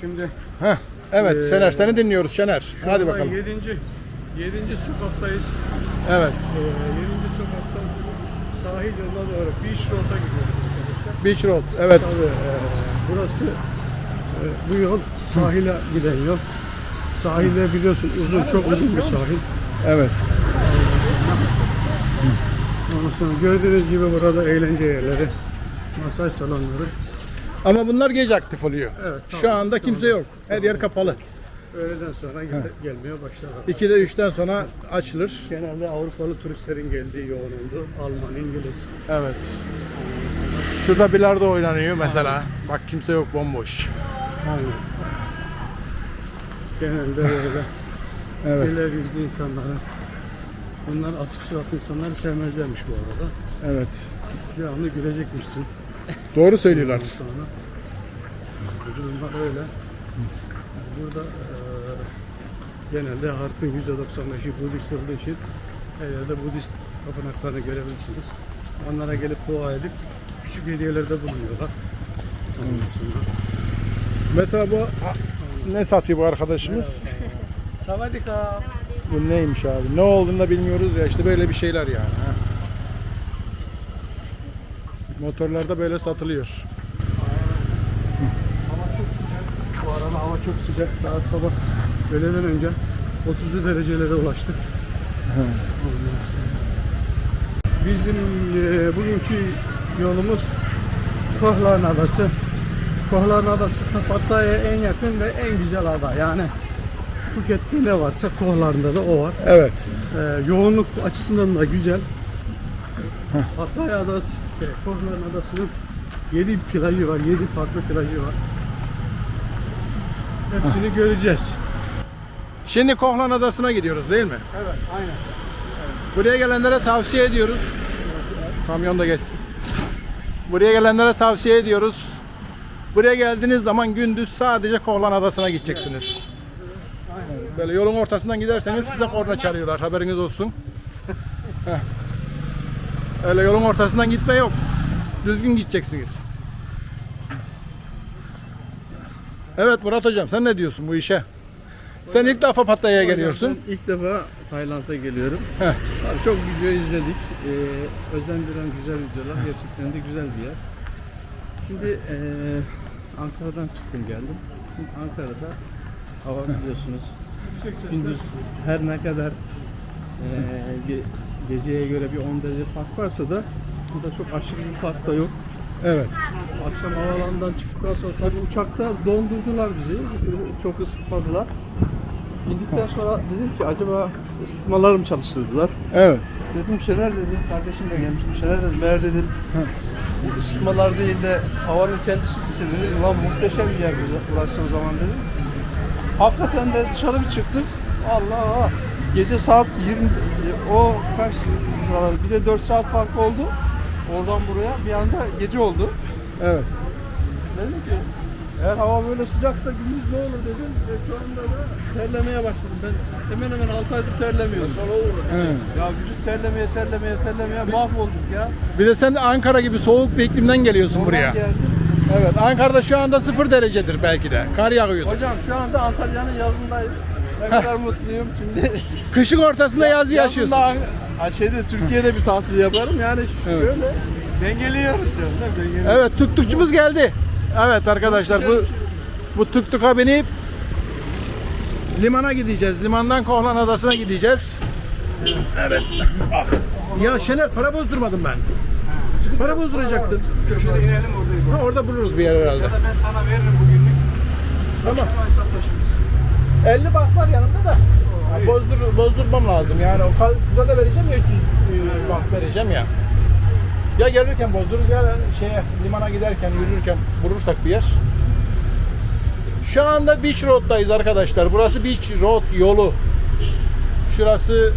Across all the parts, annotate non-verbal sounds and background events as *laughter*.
Şimdi Heh, evet Ee, Şener seni dinliyoruz Şener. şu Hadi bakalım. 7. 7. sokaktayız. Evet. Ee, 7. sokaktan sahil yoluna doğru Beach Road'a gidiyoruz arkadaşlar. Beach Road. Evet. Tabii e, burası e, bu yol sahile giden yol. Sahilde biliyorsun uzun çok uzun bir sahil. Evet. Ondan sonra gördüğünüz gibi burada eğlence yerleri, masaj salonları. Ama bunlar gece aktif oluyor. Evet, Şu tamam. anda kimse yok. Her yer kapalı. Öğleden sonra gel- gelmeye başlar. 2'de 3'ten sonra açılır. Genelde Avrupalı turistlerin geldiği yoğun oldu. Alman, İngiliz. Evet. Şurada bilardo oynanıyor mesela. Bak kimse yok bomboş. Aynen. Genelde böyle Evet. güler yüzlü insanları. Bunlar asık suratlı insanları sevmezlermiş bu arada. Evet. Devamlı gülecekmişsin. Doğru söylüyorlar. Ondan sonra. Durumlar öyle. Burada eee genelde halkın %95'i Budist olduğu için her yerde Budist tapınaklarını görebilirsiniz. Onlara gelip dua edip küçük hediyelerde bulunuyorlar. Ondan sonra. Mesela bu ne satıyor bu arkadaşımız? Savadika. Bu neymiş abi? Ne olduğunu da bilmiyoruz ya işte böyle bir şeyler yani. Motorlarda böyle satılıyor. Hava çok sıcak. Bu arada hava çok sıcak. Daha sabah öğleden önce 30 derecelere ulaştık. Bizim e, bugünkü yolumuz Kohlan Adası. Kohlan Adası Pattaya'ya en yakın ve en güzel ada. Yani Phuket'te ne varsa Kohlan'da da o var. Evet. E, yoğunluk açısından da güzel. Pattaya Adası, e, Kohlan Adası'nın 7 plajı var, 7 farklı plajı var. Hepsini göreceğiz. Şimdi Kohlan Adası'na gidiyoruz değil mi? Evet, aynen. Buraya gelenlere tavsiye ediyoruz. Kamyon da geç. Buraya gelenlere tavsiye ediyoruz. Buraya geldiğiniz zaman gündüz sadece Kohlan Adası'na gideceksiniz. Böyle yolun ortasından giderseniz size korna çalıyorlar. Haberiniz olsun. *laughs* Öyle yolun ortasından gitme yok. Düzgün gideceksiniz. Evet Murat Hocam sen ne diyorsun bu işe? Sen ilk defa Pattaya'ya geliyorsun. Ben ilk defa Tayland'a geliyorum. Heh. Abi çok video izledik. Ee, özendiren güzel videolar. Gerçekten de güzel bir yer. Şimdi ee, Ankara'dan çıktım geldim. Şimdi Ankara'da hava biliyorsunuz. Gündüz her ne kadar ee, ge- geceye göre bir 10 derece fark varsa da burada çok aşırı bir fark da yok. Evet. Akşam havalandan çıktıktan sonra tabii uçakta dondurdular bizi. Çok ısıtmadılar. İndikten sonra dedim ki acaba ısıtmalar mı çalıştırdılar? Evet. Dedim Şener dedi, kardeşim de gelmiştim. Şener dedim, meğer dedim ısıtmalar değil de havanın kendisi dedi. Ulan muhteşem bir yer burası- o zaman dedim. Hakikaten de dışarı bir çıktık. Allah Gece saat 20, o kaç bir de 4 saat fark oldu. Oradan buraya bir anda gece oldu. Evet. Dedim ki eğer hava böyle sıcaksa gündüz ne olur dedim ve şu anda da terlemeye başladım. Ben hemen hemen 6 aydır terlemiyorum. Evet. Ya vücut terlemeye terlemeye terlemeye mahvolduk ya. Bir de sen de Ankara gibi soğuk bir iklimden geliyorsun buraya. Oradan geldim. Evet, Ankara'da şu anda sıfır derecedir belki de. Kar yağıyor. Hocam şu anda Antalya'nın yazındayım. Ne kadar mutluyum şimdi. Kışın ortasında yazı yaşıyorsun. Yazında Ha, şeyde Türkiye'de bir tatil yaparım yani Evet. böyle dengeliyoruz yani. değil mi? Dengeliyoruz. Evet, tuktukçumuz geldi. Evet arkadaşlar bu bu tuktuka binip limana gideceğiz. Limandan Kohlan Adası'na gideceğiz. Evet. Ah. Ya Şener para bozdurmadım ben. Para bozduracaktım. Köşede inelim oradayım. Ha, orada buluruz bir yer herhalde. Ya da ben sana veririm bugünlük. Tamam. Ama hesaplaşırız. 50 baht var yanında da. Bozdur, bozdurmam lazım yani o kıza da vereceğim ya 300 e, baht vereceğim ya. Ya gelirken bozdururuz ya şeye limana giderken yürürken bulursak bir yer. Şu anda Beach Road'dayız arkadaşlar. Burası Beach Road yolu. Şurası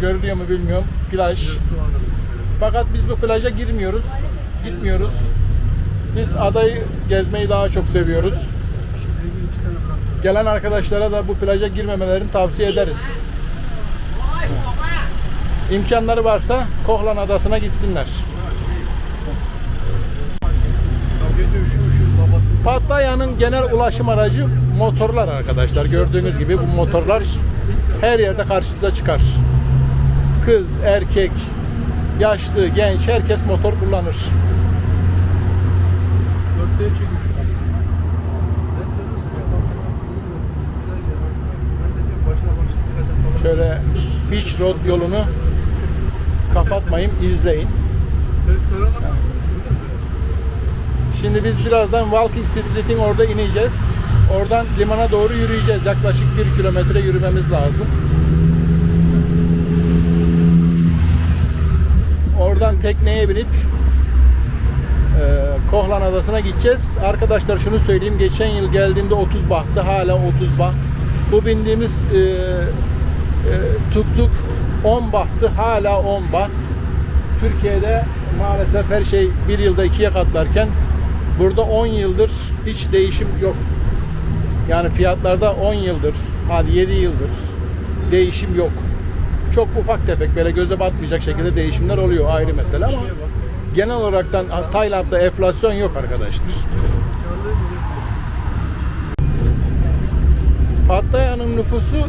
görülüyor mu bilmiyorum. Plaj. Fakat biz bu plaja girmiyoruz. Gitmiyoruz. Biz adayı gezmeyi daha çok seviyoruz. Gelen arkadaşlara da bu plaja girmemelerini tavsiye ederiz. İmkanları varsa Kohlan Adası'na gitsinler. Pattaya'nın genel ulaşım aracı motorlar arkadaşlar. Gördüğünüz gibi bu motorlar her yerde karşınıza çıkar. Kız, erkek, yaşlı, genç herkes motor kullanır. Dörtte çekmiş. Şöyle Beach Road yolunu kapatmayın, izleyin. Şimdi biz birazdan Walking Street'in orada ineceğiz. Oradan limana doğru yürüyeceğiz. Yaklaşık bir kilometre yürümemiz lazım. Oradan tekneye binip e, Kohlan Adası'na gideceğiz. Arkadaşlar şunu söyleyeyim. Geçen yıl geldiğimde 30 bahtı. Hala 30 baht. Bu bindiğimiz e, e, tuk tuk 10 bahtı. Hala 10 baht. Türkiye'de maalesef her şey bir yılda ikiye katlarken burada 10 yıldır hiç değişim yok. Yani fiyatlarda 10 yıldır, hadi 7 yıldır değişim yok. Çok ufak tefek böyle göze batmayacak şekilde değişimler oluyor ayrı mesele ama genel olaraktan Tayland'da enflasyon yok arkadaşlar. Pattaya'nın nüfusu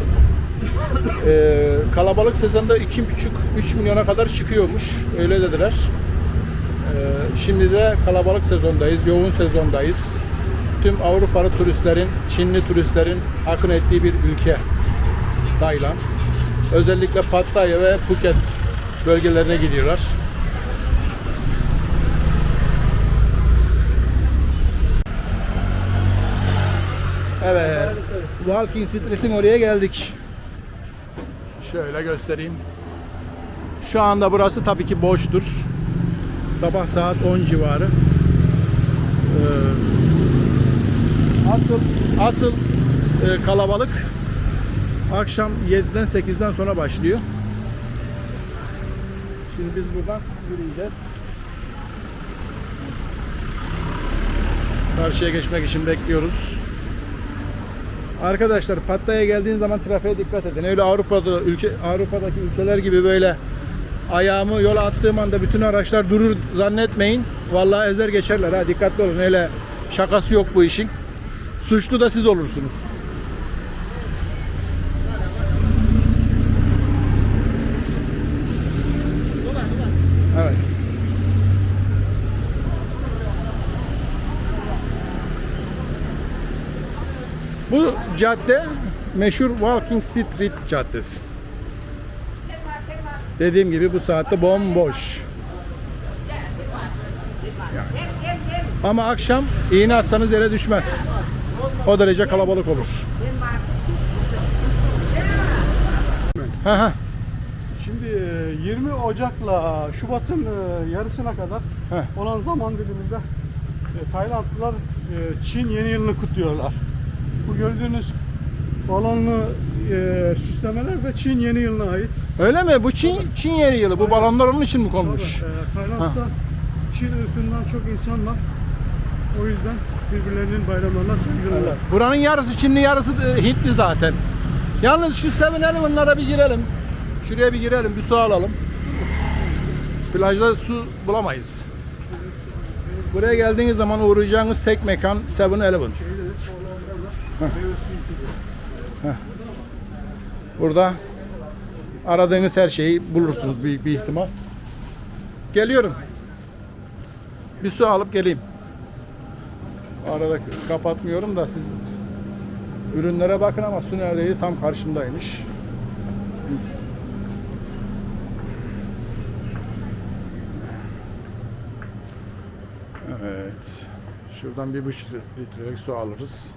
e, kalabalık sezonda 2,5-3 milyona kadar çıkıyormuş. Öyle dediler. E, şimdi de kalabalık sezondayız, yoğun sezondayız. Tüm Avrupalı turistlerin, Çinli turistlerin akın ettiği bir ülke Tayland. Özellikle Pattaya ve Phuket bölgelerine gidiyorlar. Evet. Walking Street'in oraya geldik. Şöyle göstereyim. Şu anda burası tabii ki boştur. Sabah saat 10 civarı. Ee, asıl asıl e, kalabalık akşam 7'den 8'den sonra başlıyor. Şimdi biz buradan yürüyeceğiz. Karşıya geçmek için bekliyoruz. Arkadaşlar Pattaya'ya geldiğiniz zaman trafiğe dikkat edin. Öyle Avrupa'da ülke Avrupa'daki ülkeler gibi böyle ayağımı yola attığım anda bütün araçlar durur zannetmeyin. Vallahi ezer geçerler ha dikkatli olun. Öyle şakası yok bu işin. Suçlu da siz olursunuz. Evet. Bu cadde meşhur Walking Street Caddesi. Dediğim gibi bu saatte bomboş. Yani. Ama akşam iğne atsanız yere düşmez. O derece kalabalık olur. Şimdi e, 20 Ocak'la Şubat'ın e, yarısına kadar olan zaman diliminde e, Taylandlılar e, Çin yeni yılını kutluyorlar. Bu gördüğünüz balonlu e, süslemeler de Çin yeni yılına ait. Öyle mi? Bu Çin Çin yeni yılı. Bu balonlar onun için mi konmuş? Tabii, e, Tayland'da Ha. Çin ırkından çok insan var. O yüzden birbirlerinin bayramlarına saygılılar. Buranın yarısı Çinli yarısı e, Hintli zaten. Yalnız şu sevinelim bunlara bir girelim. Şuraya bir girelim bir su alalım. Plajda su bulamayız. Buraya geldiğiniz zaman uğrayacağınız tek mekan 7-Eleven. Burada aradığınız her şeyi bulursunuz büyük bir ihtimal. Geliyorum. Bir su alıp geleyim. Arada kapatmıyorum da siz ürünlere bakın ama su neredeydi? Tam karşımdaymış. Evet. Şuradan bir buçuk litrelik su alırız.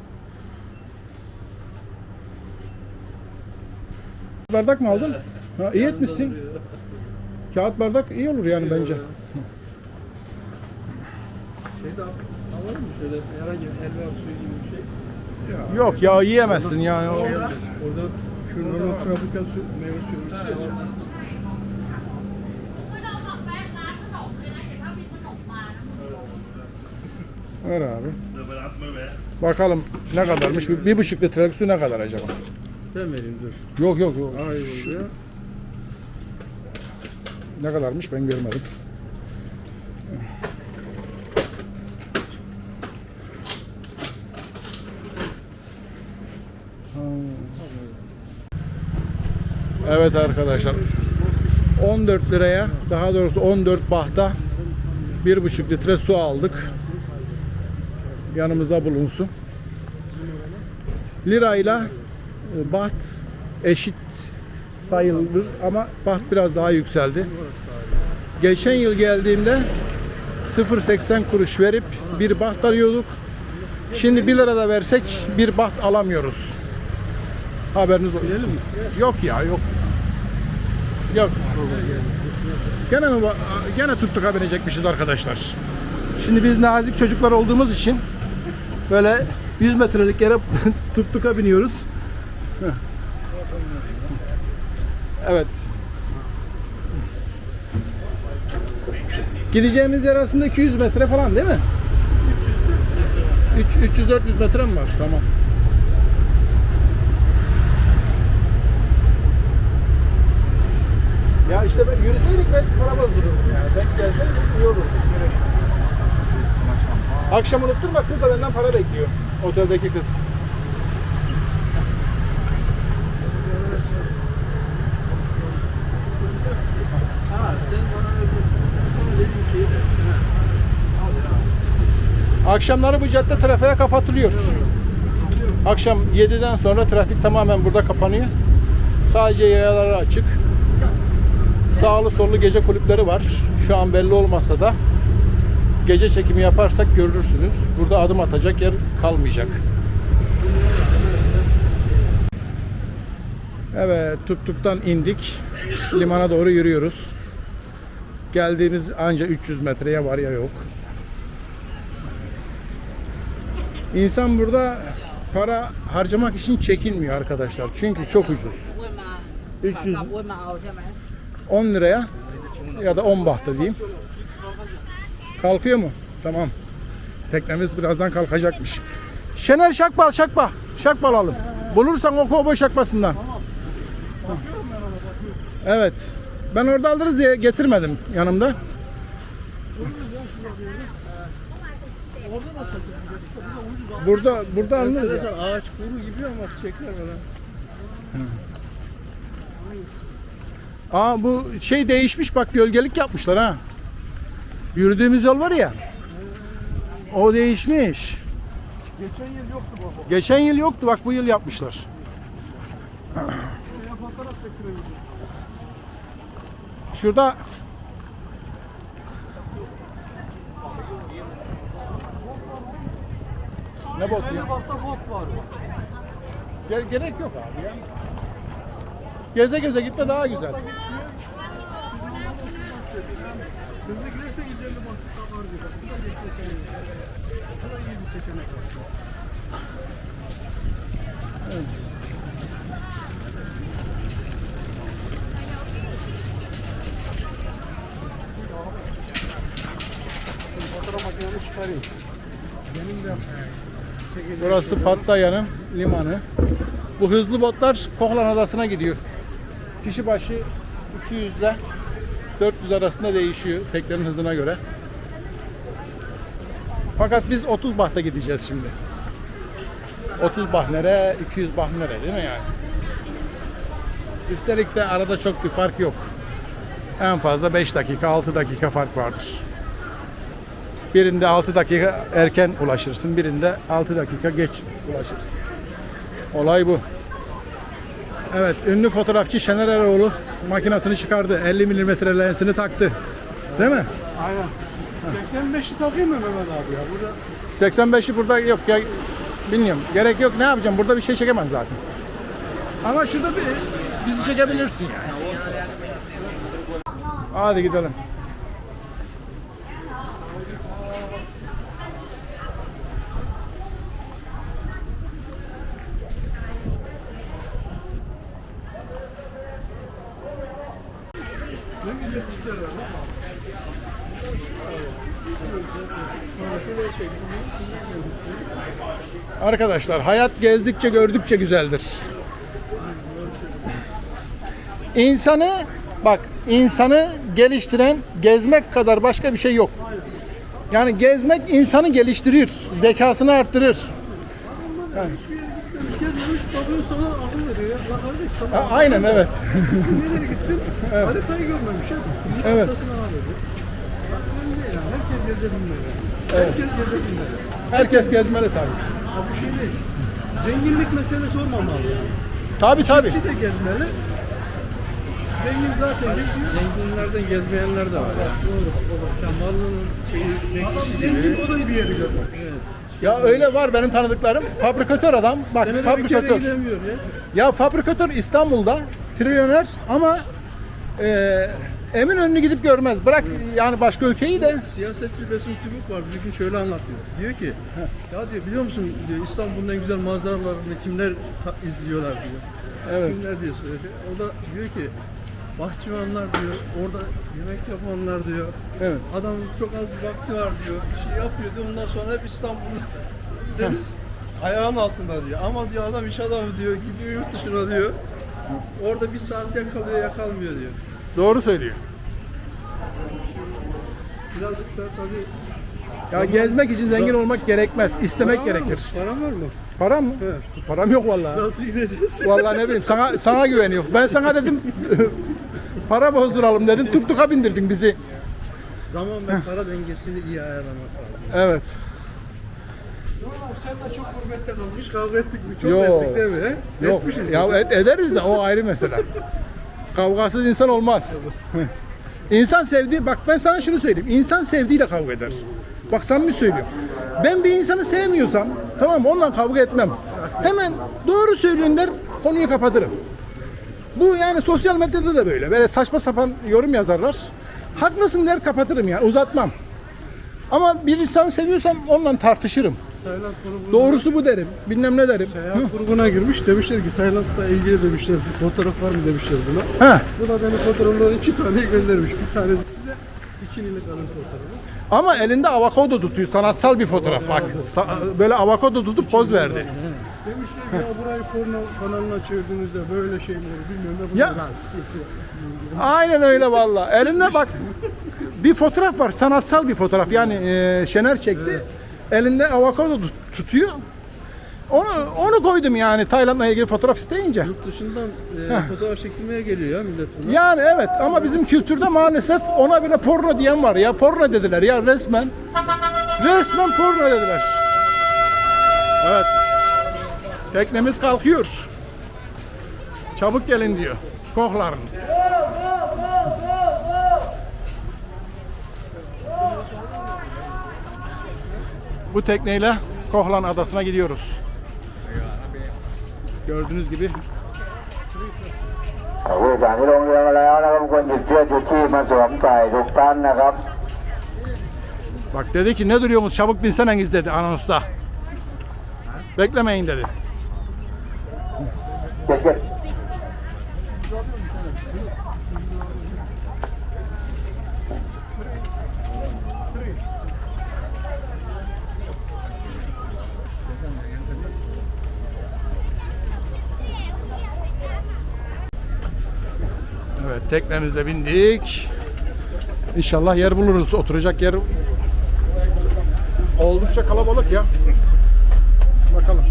Bardak mı aldın? Ha, iyi etmişsin. Kağıt bardak iyi olur yani bence. Şey de alalım mı şöyle herhangi bir helva suyu gibi bir şey. Yok ya yiyemezsin yani. O- Orada şu normal tropikal su, meyve suyu bir şey var. Ver abi. Bakalım ne kadarmış? Bir, bir buçuk litrelik su ne kadar acaba? Ben vereyim dur. Yok yok yok. Ya. Ne kadarmış ben görmedim. Evet arkadaşlar. 14 liraya daha doğrusu 14 bahta 1,5 litre su aldık. Yanımızda bulunsun. Lirayla baht eşit sayılır ama baht biraz daha yükseldi. Geçen yıl geldiğimde 0.80 kuruş verip bir baht arıyorduk. Şimdi 1 lira da versek bir baht alamıyoruz. Haberiniz olsun. Yok ya yok. Yok. Gene mi gene tuttuk binecekmişiz arkadaşlar. Şimdi biz nazik çocuklar olduğumuz için böyle 100 metrelik yere *laughs* tuttuka biniyoruz. Evet. Gideceğimiz yer aslında 200 metre falan değil mi? 300 300-400 metre mi var? Tamam. Ya işte ben yürüseydik ben para bozdururdum yani. Denk gelseydik iyi olurdu. Akşam unutturma kız da benden para bekliyor. Oteldeki kız. Akşamları bu cadde trafiğe kapatılıyor. Akşam 7'den sonra trafik tamamen burada kapanıyor. Sadece yayaları açık. Sağlı sollu gece kulüpleri var. Şu an belli olmasa da gece çekimi yaparsak görürsünüz. Burada adım atacak yer kalmayacak. Evet, tuttuktan indik. Limana doğru yürüyoruz. Geldiğimiz anca 300 metreye var ya yok. İnsan burada para harcamak için çekinmiyor arkadaşlar. Çünkü çok ucuz. 300 10 liraya ya da 10 bahta diyeyim. Kalkıyor mu? Tamam. Teknemiz birazdan kalkacakmış. Şener Şakbal, Şakbal. Şakbal alalım. Bulursan o kovboy şakbasından. Evet. Ben orada alırız diye getirmedim yanımda. Burada burada alınır ya. Ağaç kuru gibi ama çiçekler var. Aa bu şey değişmiş bak gölgelik yapmışlar ha. Yürüdüğümüz yol var ya. O değişmiş. Geçen yıl yoktu baba. Geçen yıl yoktu bak bu yıl yapmışlar. Fotoğraf. Şurada Ne botu ya? Bakta bot var. Ge- gerek yok abi ya. Geze geze gitme daha güzel. Hızlı giderse 150 bot var diyor. Bu da beklesen. Bu da iyi bir seçenek aslında. Fotoğraf makinemi çıkarayım. Benim de Burası Pattaya'nın limanı. Bu hızlı botlar Kohlan Adası'na gidiyor. Kişi başı 200 ile 400 arasında değişiyor teknenin hızına göre. Fakat biz 30 bahta gideceğiz şimdi. 30 bah nere, 200 bah nere değil mi yani? Üstelik de arada çok bir fark yok. En fazla 5 dakika, 6 dakika fark vardır. Birinde 6 dakika erken ulaşırsın, birinde 6 dakika geç ulaşırsın. Olay bu. Evet, ünlü fotoğrafçı Şener Eroğlu makinesini çıkardı. 50 mm lensini taktı. Değil mi? Aynen. 85'i takayım mı Mehmet abi ya? Burada 85'i burada yok ya. Bilmiyorum. Gerek yok. Ne yapacağım? Burada bir şey çekemez zaten. Ama şurada bir bizi çekebilirsin yani. Hadi gidelim. ne güzel tipler var. lan. Arkadaşlar hayat gezdikçe gördükçe güzeldir. İnsanı bak insanı geliştiren gezmek kadar başka bir şey yok. Yani gezmek insanı geliştirir, zekasını arttırır. Hiçbir yere gitmemiş, gelmemiş, bakıyor sana akıl veriyor ya. La kardeş Ha, tamam. aynen evet. Nereye gittin? Haritayı görmemiş Evet. Herkes gezebilmeli. Herkes gezebilmeli. Herkes gezmeli tabii. Ha bu şey değil. Zenginlik meselesi olmamalı yani. Tabii tabii. Çiftçi de gezmeli. Zengin zaten geziyor. Zenginlerden gezmeyenler de var. Doğru. Kemal'ın şeyi Adam zengin o da bir yeri görmemiş. Ya öyle var benim tanıdıklarım. Fabrikatör adam. Bak Senede bir kere fabrikatör. gidemiyor ya. Ya fabrikatör İstanbul'da trilyoner ama e, Eminönü'nü gidip görmez. Bırak yani başka ülkeyi de. Siyasetçi Besim Tübük var. Bir gün şöyle anlatıyor. Diyor ki, ya diyor biliyor musun diyor İstanbul'un en güzel manzaralarını kimler izliyorlar diyor. Evet. Kimler diye söylüyor. O da diyor ki bahçıvanlar diyor, orada yemek yapanlar diyor. Evet. Adam çok az bir vakti var diyor. Bir şey yapıyor diyor. Ondan sonra hep İstanbul'da *laughs* deniz ayağın altında diyor. Ama diyor adam iş adamı diyor. Gidiyor yurt dışına diyor. Orada bir saat yakalıyor yakalmıyor diyor. Doğru söylüyor. Birazcık da tabii Ya gezmek için zengin olmak gerekmez. İstemek Para var mı? gerekir. Para var mı? Para mı? Evet. Param yok vallahi. Nasıl gideceğiz? Vallahi ne bileyim sana sana güveniyor. Ben sana dedim *laughs* para bozduralım dedim. Tuk tuka bindirdin bizi. Zaman ve para dengesini iyi ayarlamak lazım. Evet. Sen de çok gurbette kalmış, kavga ettik mi? Çok Yok. ettik değil mi? he? Yok Etmişiz. ya ederiz de o ayrı mesele. *laughs* Kavgasız insan olmaz. *laughs* insan sevdiği bak ben sana şunu söyleyeyim. İnsan sevdiğiyle kavga eder. Bak samimi söylüyorum. Ben bir insanı sevmiyorsam tamam onunla kavga etmem. Hemen doğru söylüyorsun der konuyu kapatırım. Bu yani sosyal medyada da böyle. Böyle saçma sapan yorum yazarlar. Haklısın der kapatırım ya uzatmam. Ama bir insanı seviyorsam onunla tartışırım. Tayland grubuna, Doğrusu bu derim. Bilmem ne derim. Seyahat grubuna girmiş. Demişler ki Tayland'la ilgili demişler. Bir fotoğraf var mı demişler buna. Ha. Bu da benim fotoğrafımdan iki tane göndermiş. Bir tanesi de bikinilik kadın fotoğrafı. Ama elinde avokado tutuyor. Sanatsal bir fotoğraf bak. Sa- böyle avokado tutup poz verdi. Demişler ki ya burayı porno kanalına çevirdiğinizde böyle şey mi olur bilmiyorum ne bu Ya. siktir. Aynen öyle valla. Elinde bak bir fotoğraf var. Sanatsal bir fotoğraf. Yani e, Şener çekti. Elinde avokado tut- tutuyor. Onu onu koydum yani Tayland'la ilgili fotoğraf isteyince. Yurt dışından e, fotoğraf çekilmeye geliyor ya millet buna. Yani evet ama bizim kültürde maalesef ona bile porno diyen var. Ya porno dediler ya resmen. Resmen porno dediler. Evet. Teknemiz kalkıyor. Çabuk gelin diyor. Kokların. Bu tekneyle Kohlan Adası'na gidiyoruz. Gördüğünüz gibi ผู้โดยสารที่ลงเรือมาแล้วนะครับควรหยิบเสื้อชูชีพมาสวมใส่ทุกท่านนะครับ Bak dedi ki ne duruyorsunuz çabuk binseniz dedi anonsta. Beklemeyin dedi. เจ็ดเจ็ Evet teknemize bindik. İnşallah yer buluruz. Oturacak yer oldukça kalabalık ya. Bakalım.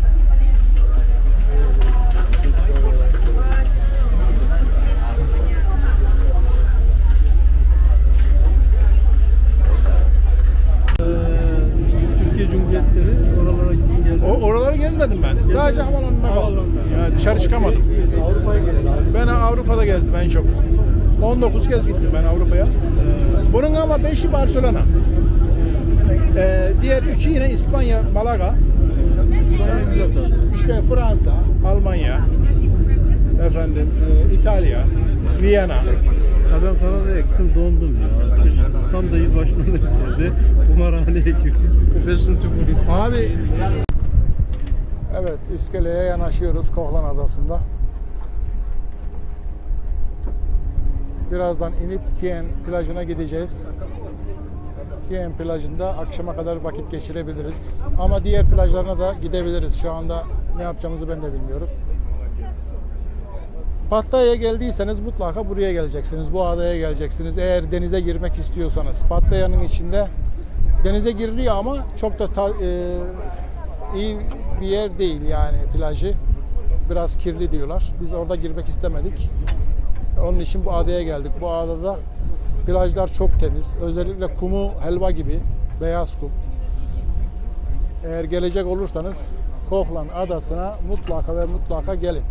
Türkiye Cumhuriyetleri oralara gittin geldin. O oraları gezmedim ben. Sadece havalanına kaldım. Yani dışarı çıkamadım. Avrupa'ya geldin. Ben Avrupa'da gezdim en çok. 19 kez gittim ben Avrupa'ya. Bunun ama 5'i Barcelona. Ee, diğer üçü yine İspanya, Malaga. İspanya'yı güzel tabii. İşte Fransa, Almanya, efendim e, İtalya, Viyana. Ya ben Kanada'ya gittim dondum ya. Tam da yıl başına denk geldi. Kumarhaneye girdik. Besin tübü. Abi Evet, iskeleye yanaşıyoruz Kohlan Adası'nda. Birazdan inip Tien plajına gideceğiz. Tien plajında akşama kadar vakit geçirebiliriz. Ama diğer plajlarına da gidebiliriz. Şu anda ne yapacağımızı ben de bilmiyorum. Pattaya'ya geldiyseniz mutlaka buraya geleceksiniz. Bu adaya geleceksiniz. Eğer denize girmek istiyorsanız. Pattaya'nın içinde denize giriliyor ama çok da ta- e, iyi bir yer değil yani plajı. Biraz kirli diyorlar. Biz orada girmek istemedik. Onun için bu adaya geldik. Bu adada plajlar çok temiz. Özellikle kumu helva gibi beyaz kum. Eğer gelecek olursanız Kohlan Adası'na mutlaka ve mutlaka gelin.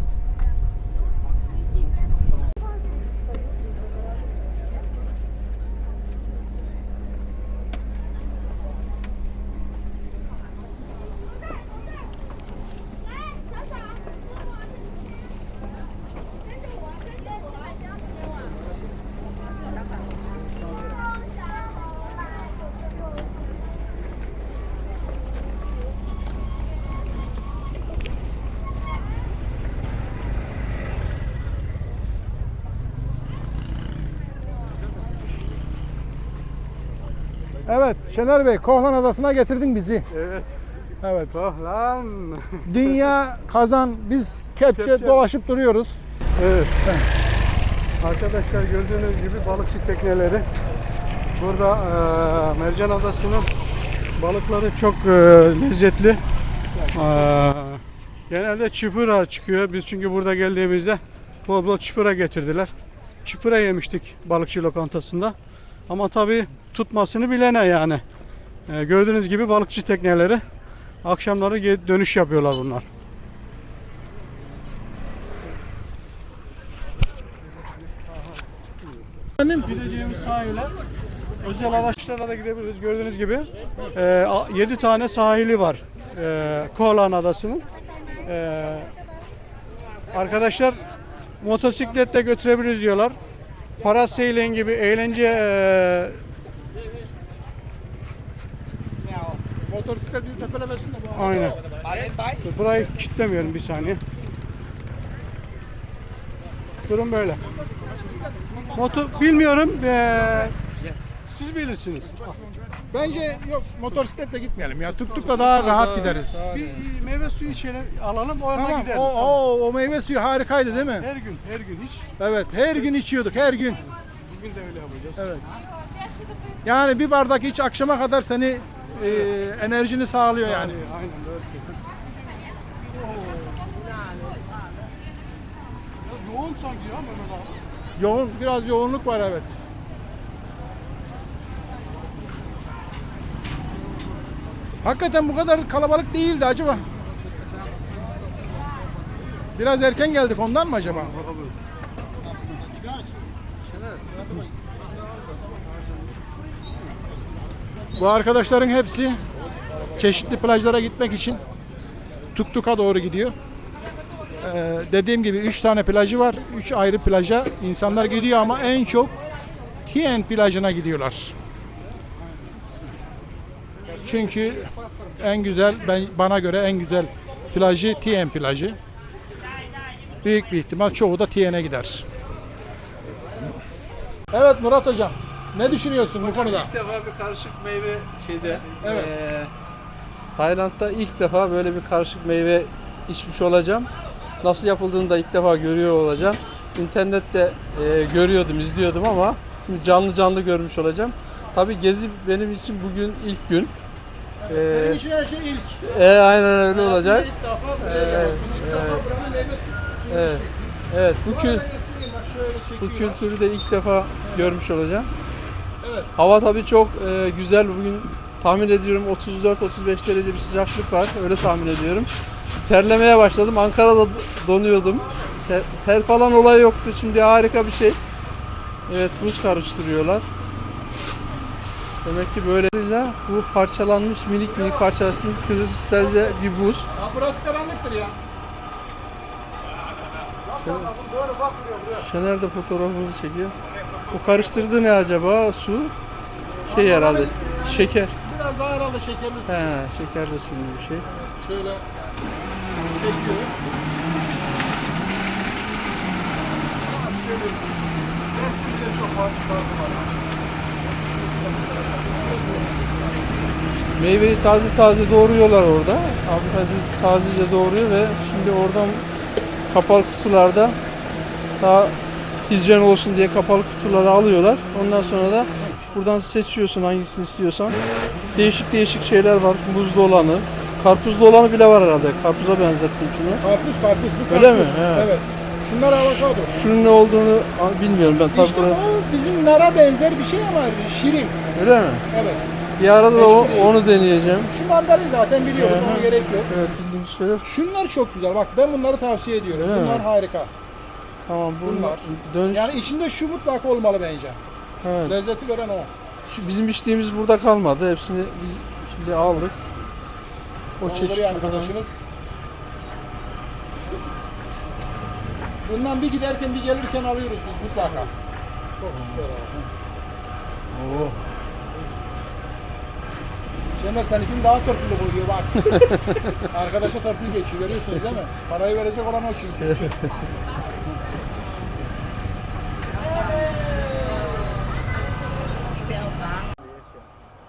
Evet Şener Bey Kohlan Adası'na getirdin bizi. Evet. Evet. Oh lan. Dünya kazan biz kepçe, Kepçe. dolaşıp duruyoruz. Evet. Arkadaşlar gördüğünüz gibi balıkçı tekneleri. Burada eee, Mercan Adası'nın balıkları çok eee, lezzetli. Eee, genelde çıpıra çıkıyor. Biz çünkü burada geldiğimizde bol bol çıpıra getirdiler. Çıpıra yemiştik balıkçı lokantasında. Ama tabii tutmasını bilene yani. Eee, gördüğünüz gibi balıkçı tekneleri. Akşamları dönüş yapıyorlar bunlar. Efendim gideceğimiz sahile özel araçlarla da gidebiliriz gördüğünüz gibi. 7 tane sahili var e, Kolan Adası'nın. E, arkadaşlar motosikletle götürebiliriz diyorlar. Parasailing gibi eğlence e, Motosiklet biz tepelemesin de bu. aynen. Dur, Burayı kilitlemiyorum bir saniye. Durum böyle. Moto bilmiyorum. eee, siz bilirsiniz. Bence yok motosikletle gitmeyelim ya. Tuktukla daha rahat gideriz. Bir meyve suyu içelim, alalım, oraya Tamam. gidelim. O, o, o meyve suyu harikaydı değil mi? Her gün, her gün hiç. Evet. Her gün içiyorduk. Her gün. Bugün de öyle yapacağız. Evet. Yani bir bardak iç akşama kadar seni e, enerjini sağlıyor yani. Aynen. Biraz yoğun sanki ya Mehmet abi. Yoğun, biraz yoğunluk var evet. Hakikaten bu kadar kalabalık değildi acaba. Biraz erken geldik ondan mı acaba? Bu arkadaşların hepsi çeşitli plajlara gitmek için Tuktuk'a doğru gidiyor. Ee, dediğim gibi 3 tane plajı var. 3 ayrı plaja insanlar gidiyor ama en çok Tien plajına gidiyorlar. Çünkü en güzel ben bana göre en güzel plajı Tien plajı. Büyük bir ihtimal çoğu da Tien'e gider. Evet Murat hocam. Ne düşünüyorsun bu konuda? İlk defa bir karışık meyve şeyde. Evet. eee, Tayland'da ilk defa böyle bir karışık meyve içmiş olacağım. Nasıl yapıldığını da ilk defa görüyor olacağım. İnternette eee, görüyordum, izliyordum ama şimdi canlı canlı görmüş olacağım. Tabii gezi benim için bugün ilk gün. Eee, Senin için her şey ilk. e, aynen öyle olacak. İlk defa buraya Evet, geliyorsun. İlk defa evet. buranın meyve suyu. Evet. Evet, bu Şöyle bu kültürü de ilk defa görmüş olacağım. Evet. Hava tabii çok e, güzel. Bugün tahmin ediyorum 34-35 derece bir sıcaklık var. Öyle tahmin ediyorum. Terlemeye başladım. Ankara'da donuyordum. Ter, ter falan olay yoktu. Şimdi harika bir şey. Evet buz karıştırıyorlar. Demek ki böyle bu parçalanmış minik minik parçalanmış kristalde bir buz. Ya burası karanlıktır ya. Şener de fotoğrafımızı çekiyor. Bu karıştırdığı ne acaba? Su? Şey herhalde. Şeker. Biraz daha herhalde şekerli su. He, şeker de sulu bir şey. Şöyle çekiyor. Resimde çok farklı farklı var. Meyveyi taze taze doğruyorlar orada. Abi taze, tazece doğruyor ve şimdi oradan kapalı kutularda daha hijyen olsun diye kapalı kutulara alıyorlar. Ondan sonra da buradan seçiyorsun hangisini istiyorsan. Değişik değişik şeyler var. Buzlu olanı, karpuzlu olanı bile var herhalde. Karpuza benzettim şunu. Karpuz karpuz. Bu Öyle karpuz. mi? He. Evet. Şunlar avokado. Şunun ne olduğunu bilmiyorum ben. Tabii İşte o bizim nara benzer bir şey ama şirin. Öyle mi? Evet. Bir arada da o- Meşhur değil. onu deneyeceğim. Şu mandalina zaten biliyoruz. Hı hı. Ona gerek yok. Evet bildiğim söyle. Şunlar çok güzel. Bak ben bunları tavsiye ediyorum. Öyle mi? Bunlar harika. Tamam bunlar. Bunlar. Dönüş. Yani içinde şu mutlaka olmalı bence. evet. Lezzeti veren o. Şu bizim içtiğimiz burada kalmadı. Hepsini biz şimdi aldık. O Olur çeşit. ya arkadaşımız. Bundan bir giderken bir gelirken alıyoruz biz mutlaka. Çok süper abi. Oo. Şener seninkini daha törpülü koyuyor bak. *laughs* Arkadaşa törpülü geçiyor görüyorsunuz değil mi? Parayı verecek olan o çünkü.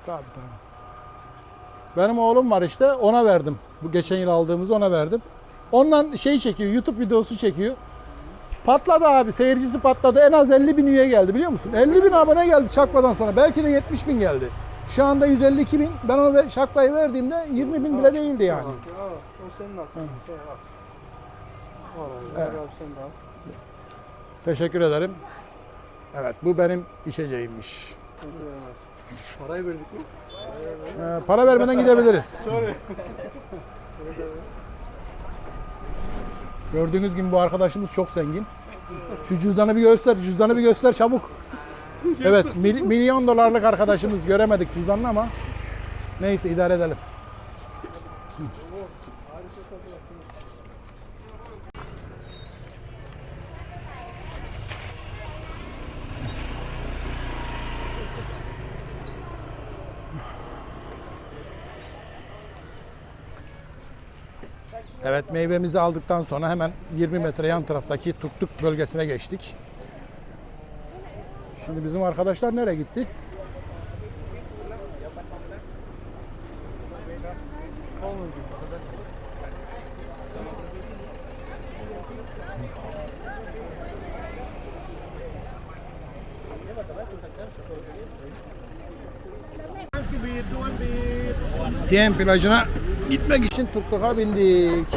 Tabii tabii. Benim oğlum var işte ona verdim. Bu geçen yıl aldığımızı ona verdim. Ondan şey çekiyor, YouTube videosu çekiyor. Patladı abi, seyircisi patladı. En az 50 bin üye geldi biliyor musun? 50 bin abone geldi Şakba'dan sonra. Belki de 70 bin geldi. Şu anda 152 bin. Ben ona ver- Şakba'yı verdiğimde 20 bin bile değildi yani. O senin abi. Evet. Al. Teşekkür ederim. Evet, bu benim içeceğimmiş. Parayı verdik mi? Ee, para vermeden gidebiliriz. *laughs* Gördüğünüz gibi bu arkadaşımız çok zengin. Şu cüzdanı bir göster, cüzdanı bir göster çabuk. Evet, mil- milyon dolarlık arkadaşımız göremedik cüzdanını ama neyse idare edelim. Evet meyvemizi aldıktan sonra hemen 20 metre yan taraftaki Tuktuk bölgesine geçtik. Şimdi bizim arkadaşlar nereye gitti? Tien plajına gitmek için Tuktuk'a bindik.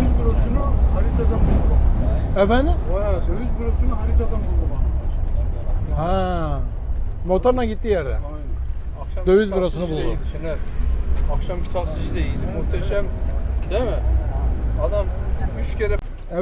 Döviz bürosunu haritadan buldum. Efendim? Vay döviz bürosunu haritadan buldum bana. Ha. Motorla gittiği yerde. Aynen. Akşam Döviz bürosunu buldu. iyiydi. Akşamki taksici de iyiydi. Muhteşem. Değil mi? Adam üç kere